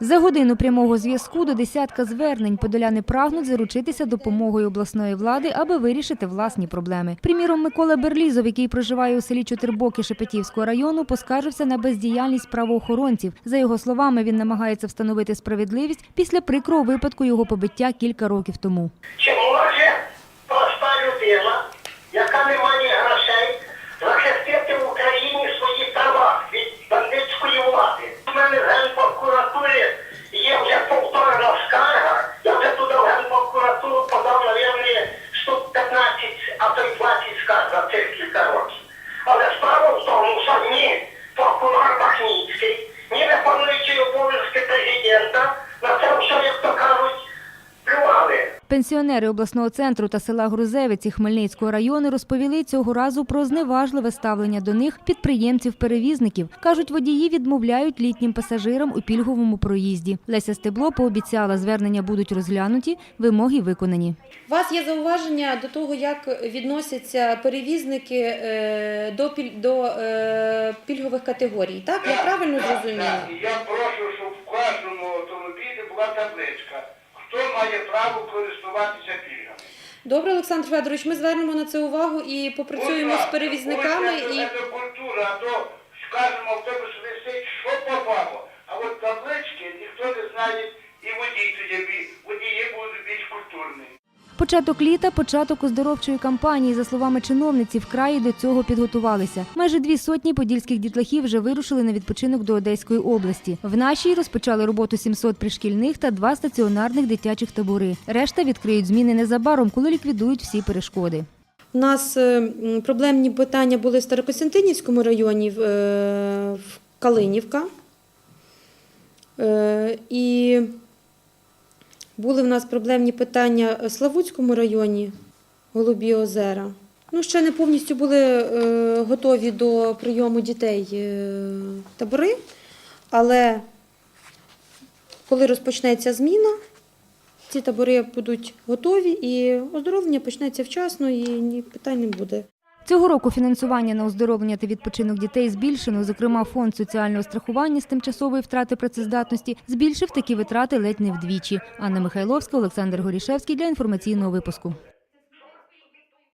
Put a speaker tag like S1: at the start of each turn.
S1: За годину прямого зв'язку до десятка звернень подоляни прагнуть заручитися допомогою обласної влади, аби вирішити власні проблеми. Приміром, Микола Берлізов, який проживає у селі Чотирбоки Шепетівського району, поскаржився на бездіяльність правоохоронців. За його словами, він намагається встановити справедливість після прикрого випадку його побиття кілька років тому.
S2: Чи
S1: Пенсіонери обласного центру та села Грузевиці Хмельницького району розповіли цього разу про зневажливе ставлення до них підприємців-перевізників. Кажуть, водії відмовляють літнім пасажирам у пільговому проїзді. Леся Стебло пообіцяла, звернення будуть розглянуті, вимоги виконані.
S3: У вас є зауваження до того, як відносяться перевізники е, до, піль- до е, пільгових категорій. Так, я правильно зрозуміла?
S4: Я прошу, щоб в кожному автомобілі була табличка. Хто має право користуватися пільгами?
S3: Добре, Олександр Федорович, ми звернемо на це увагу і попрацюємо з перевізниками. І
S4: це культура, а то скажемо, автобус висить,
S1: Початок літа початок оздоровчої кампанії. За словами чиновниці, вкраї до цього підготувалися. Майже дві сотні подільських дітлахів вже вирушили на відпочинок до Одеської області. В нашій розпочали роботу 700 пришкільних та два стаціонарних дитячих табори. Решта відкриють зміни незабаром, коли ліквідують всі перешкоди.
S3: у нас е, проблемні питання були в Старокостянтинівському районі, в, е, Калинівка. Е, І були в нас проблемні питання в Славутському районі, Голубі озера. Ну, ще не повністю були е, готові до прийому дітей е, табори, але коли розпочнеться зміна, ці табори будуть готові і оздоровлення почнеться вчасно і питань не буде.
S1: Цього року фінансування на оздоровлення та відпочинок дітей збільшено. Зокрема, фонд соціального страхування з тимчасової втрати працездатності збільшив такі витрати ледь не вдвічі. Анна Михайловська, Олександр Горішевський для інформаційного випуску.